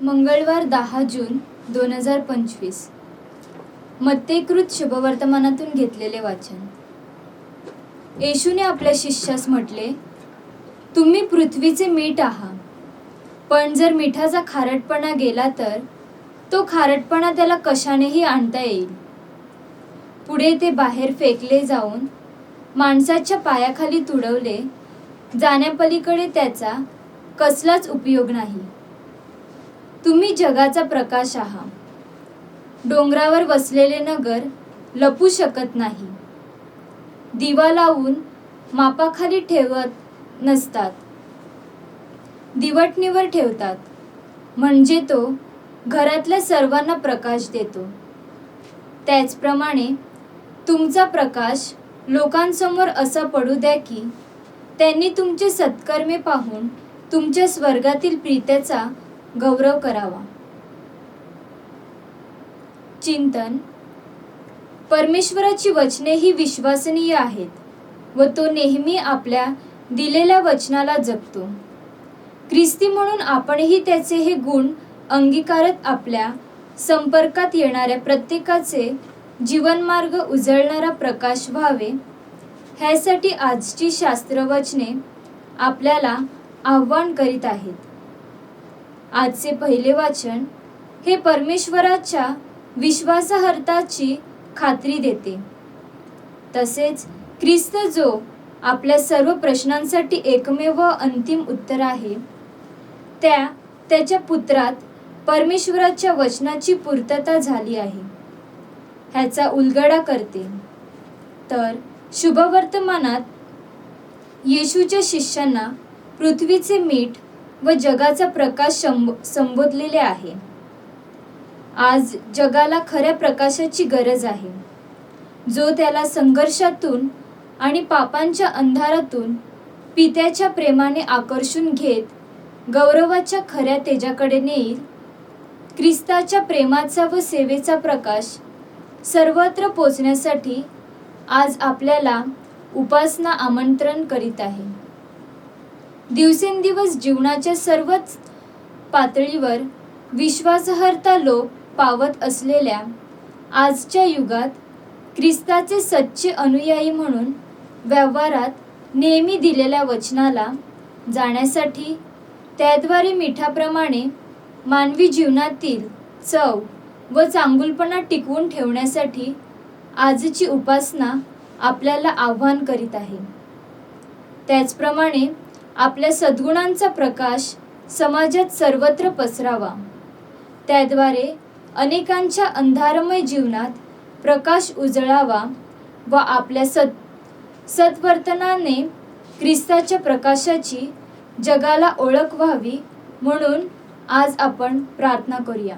मंगळवार दहा जून दोन हजार पंचवीस. मत्तेकृत शुभवर्तमानातून घेतलेले वाचन. येशूने आपल्या शिष्यास म्हटले तुम्ही पृथ्वीचे मीठ आहात पण जर मिठाचा खारटपणा गेला तर तो खारटपणा त्याला कशानेही आणता येईल. पुढे ते बाहेर फेकले जाऊन माणसाच्या पायाखाली तुडवले जाण्यापलीकडे त्याचा कसलाच उपयोग नाही. तुम्ही जगाचा प्रकाश आहात डोंगरावर वसलेले नगर लपू शकत नाही. दिवा लावून मापाखाली ठेवत नसतात. दिवटणीवर ठेवतात. म्हणजे तो घरातल्या सर्वांना प्रकाश देतो. त्याचप्रमाणे तुमचा प्रकाश लोकांसमोर असा पडू द्या की त्यांनी तुमचे सत्कर्मे पाहून तुमच्या स्वर्गातील प्रीत्याचा गौरव करावा. चिंतन. परमेश्वराची वचने ही विश्वसनीय आहेत व तो नेहमी आपल्या दिलेल्या वचनाला जगतो ख्रिस्ती म्हणून आपणही त्याचे हे गुण अंगीकारत आपल्या संपर्कात येणाऱ्या प्रत्येकाचे जीवनमार्ग उजळणारा प्रकाश व्हावे ह्यासाठी आजची शास्त्रवचने आपल्याला आव्हान करीत आहेत. आजचे पहिले वाचन हे परमेश्वराच्या विश्वासार्हताची खात्री देते. तसेच ख्रिस्त जो आपल्या सर्व प्रश्नांसाठी एकमेव अंतिम उत्तर आहे त्या त्याच्या पुत्रात परमेश्वराच्या वचनाची पूर्तता झाली आहे. ह्याचा उलगडा करते. तर शुभवर्तमानात येशूच्या शिष्यांना पृथ्वीचे मीठ व जगाचा प्रकाश संब संबोधलेले आहे. आज जगाला खऱ्या प्रकाशाची गरज आहे. जो त्याला संघर्षातून आणि पापांच्या अंधारातून पित्याच्या प्रेमाने आकर्षून घेत गौरवाच्या खऱ्या तेजाकडे नेईल ख्रिस्ताच्या प्रेमाचा व सेवेचा प्रकाश सर्वत्र पोचण्यासाठी आज आपल्याला उपासना आमंत्रण करीत आहे. दिवसेंदिवस जीवनाच्या सर्वच पातळीवर विश्वासार्हता लोप पावत असलेल्या आजच्या युगात ख्रिस्ताचे सच्चे अनुयायी म्हणून व्यवहारात नेहमी दिलेल्या वचनाला जाण्यासाठी त्याद्वारे मिठाप्रमाणे मानवी जीवनातील चव व चांगुलपणा टिकवून ठेवण्यासाठी आजची उपासना आपल्याला आव्हान करीत आहे. त्याचप्रमाणे आपल्या सद्गुणांचा प्रकाश समाजात सर्वत्र पसरावा. त्याद्वारे अनेकांच्या अंधारमय जीवनात प्रकाश उजळावा व आपल्या सत सत्वर्तनाने ख्रिस्ताच्या प्रकाशाची जगाला ओळख व्हावी म्हणून आज आपण प्रार्थना करूया.